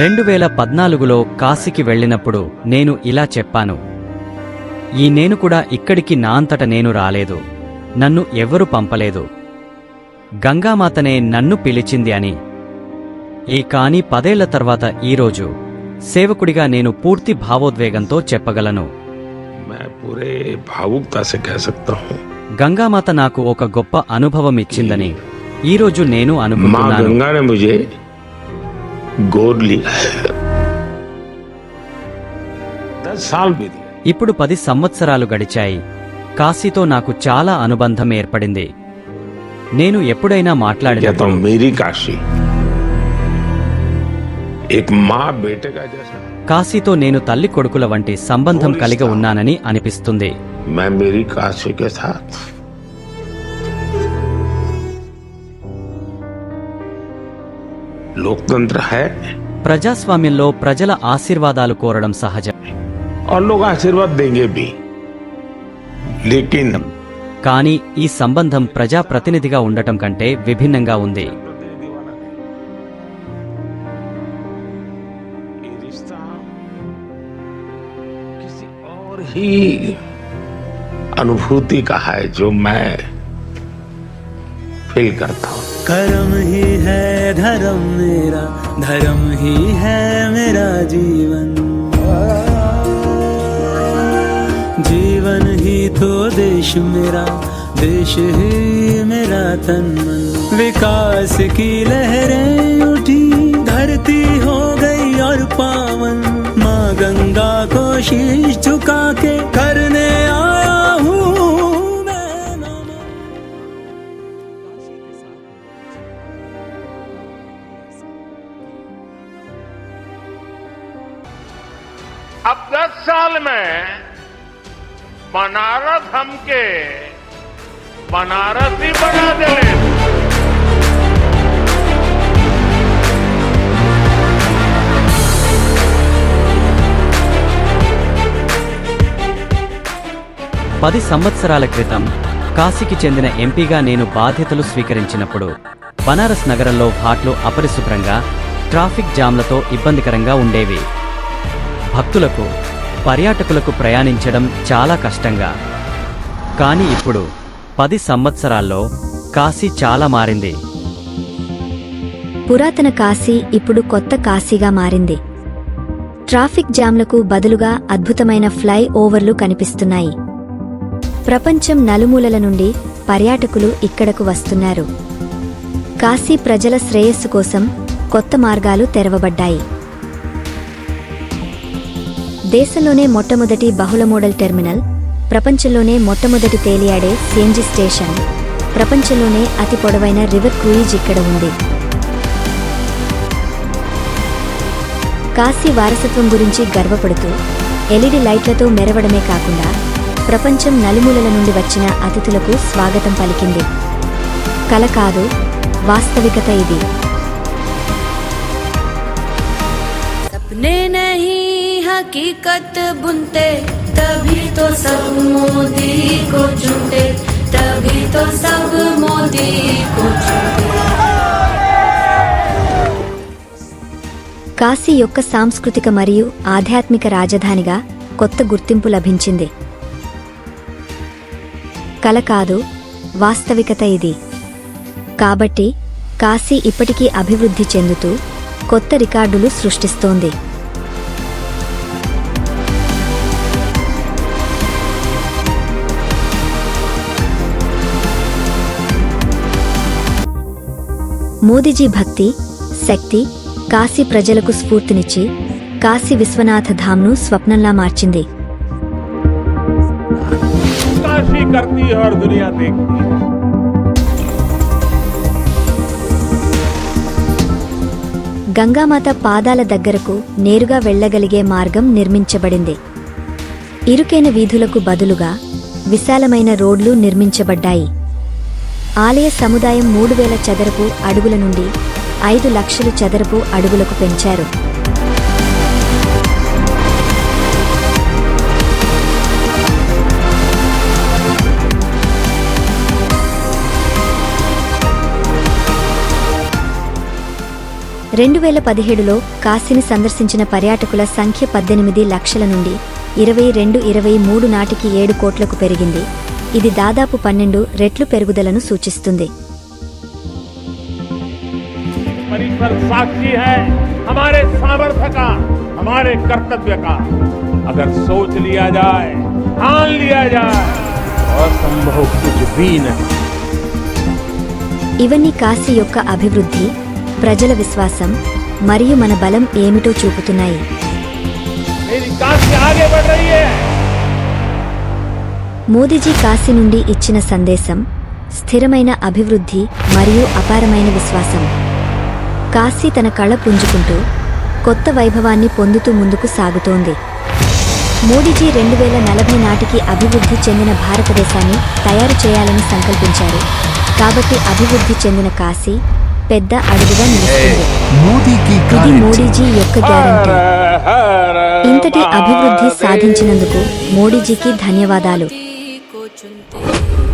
రెండు వేల పద్నాలుగులో కాశీకి వెళ్ళినప్పుడు నేను ఇలా చెప్పాను. ఈ నేను కూడా ఇక్కడికి నా అంతట నేను రాలేదు. నన్ను ఎవరు పంపలేదు. గంగామాతనే నన్ను పిలిచింది అని. ఈ కాని పదేళ్ళ తర్వాత ఈరోజు సేవకుడిగా నేను పూర్తి భావోద్వేగంతో చెప్పగలను. గంగామాత నాకు ఒక గొప్ప అనుభవం ఇచ్చిందని ఈరోజు నేను అనుకున్నాను గోర్లీ. ఇప్పుడు పది సంవత్సరాలు గడిచాయి. కాశీతో నాకు చాలా అనుబంధం ఏర్పడింది. నేను ఎప్పుడైనా మాట్లాడిన కాశీతో నేను తల్లి కొడుకుల వంటి సంబంధం కలిగి ఉన్నానని అనిపిస్తుంది. लोकतंत्र है ప్రజాస్వామ్యంలో ప్రజల ఆశీర్వాదాలు కోరడం సహజం और लोग आशीर्वाद देंगे भी लेकिन కానీ ఈ సంబంధం ప్రజాప్రతినిధిగా ఉండటం కంటే విభిన్నంగా ఉంది प्रतिनिधि वाला नहीं ये रिश्ता किसी और ही अनुभूति का है जो मैं फील करता हूँ। कर्म ही है धर्म मेरा, धर्म ही है मेरा जीवन। जीवन ही तो देश मेरा, देश ही मेरा तन मन विकास की लहरें उठी, धरती हो गई और पावन। माँ गंगा को शीश झुका के बनारस हमके बनारस ही बना देने పది సంవత్సరాల క్రితం కాశీకి చెందిన ఎంపీగా నేను బాధ్యతలు స్వీకరించినప్పుడు బనారస్ నగరంలో ఘాట్లు అపరిశుభ్రంగా ట్రాఫిక్ జామ్లతో ఇబ్బందికరంగా ఉండేవి భక్తులకు పర్యాటకులకు ప్రయాణించడం చాలా కష్టంగా. కానీ ఇప్పుడు పది సంవత్సరాల్లో కాశీ చాలా మారింది. పురాతన కాశీ ఇప్పుడు కొత్త కాశీగా మారింది. ట్రాఫిక్ జామ్లకు బదులుగా అద్భుతమైన ఫ్లై ఓవర్లు కనిపిస్తున్నాయి. ప్రపంచం నలుమూలల నుండి పర్యాటకులు ఇక్కడకు వస్తున్నారు. కాశీ ప్రజల శ్రేయస్సు కోసం కొత్త మార్గాలు తెరవబడ్డాయి. దేశంలోనే మొట్టమొదటి బహుళ మోడల్ టెర్మినల్ ప్రపంచంలోనే మొట్టమొదటి తేలియాడే సిఎన్జి స్టేషన్ ప్రపంచంలోనే అతి పొడవైన రివర్ క్రూయిజ్ ఇక్కడ ఉంది. కాశీ వారసత్వం గురించి గర్వపడుతూ ఎల్ఈడి లైట్లతో మెరవడమే కాకుండా ప్రపంచం నలుమూలల నుండి వచ్చిన అతిథులకు స్వాగతం పలికింది. కల కాదు వాస్తవికత ఇది. हकीकत बुनते तभी तो सब मोदी को चुनते तभी तो सब मोदी को चुनते కాశీ యొక్క సాంస్కృతిక మరియు ఆధ్యాత్మిక రాజధానిగా కొత్త గుర్తింపు లభించింది కల కాదు వాస్తవికత ఇది కాబట్టి కాశీ ఇప్పటికీ అభివృద్ధి చెందుతూ కొత్త రికార్డులు సృష్టిస్తోంది మోదీజీ భక్తి శక్తి కాశీ ప్రజలకు స్ఫూర్తినిచ్చి కాశీ విశ్వనాథ ధామ్ను స్వప్నంలా మార్చింది. గంగామాత పాదాల దగ్గరకు నేరుగా వెళ్ళగలిగే మార్గం నిర్మించబడింది. ఇరుకైన వీధులకు బదులుగా విశాలమైన రోడ్లు నిర్మించబడ్డాయి. ఆలయ సముదాయం మూడు వేల చదరపు అడుగుల నుండి ఐదు లక్షలు చదరపు అడుగులకు పెంచారు. రెండు వేల పదిహేడులో కాశీని సందర్శించిన పర్యాటకుల సంఖ్య పద్దెనిమిది లక్షల నుండి ఇరవై రెండు ఇరవై మూడు నాటికి ఏడు కోట్లకు పెరిగింది. ఇది దాదాపు పన్నెండు రెట్లు పెరుగుదలను సూచిస్తుంది परिसर साक्षी है हमारे सामर्थ्य का हमारे कर्तव्य का अगर सोच लिया जाए ठान लिया जाए तो असंभव कुछ भी नहीं ఇవన్నీ కాశీ యొక్క అభివృద్ధి ప్రజల విశ్వాసం మరియు మన బలం ఏమిటో చూపుతున్నాయి मेरी काशी आगे बढ़ रही है మోదీజీ కాశీ నుండి ఇచ్చిన సందేశం స్థిరమైన అభివృద్ధి మరియు అపారమైన విశ్వాసం. కాశీ తన కళ పుంజుకుంటూ కొత్త వైభవాన్ని పొందుతూ ముందుకు సాగుతోంది. మోడీజీ రెండు వేల నలభై నాటికి అభివృద్ధి చెందిన భారతదేశాన్ని తయారు చేయాలని సంకల్పించారు. కాబట్టి అభివృద్ధి చెందిన కాశీ పెద్ద అడుగుగా నిలుస్తుంది. మోడీజీ యొక్క గ్యారంటీ. ఇంతటి అభివృద్ధి సాధించినందుకు మోడీజీకి ధన్యవాదాలు. 我准备。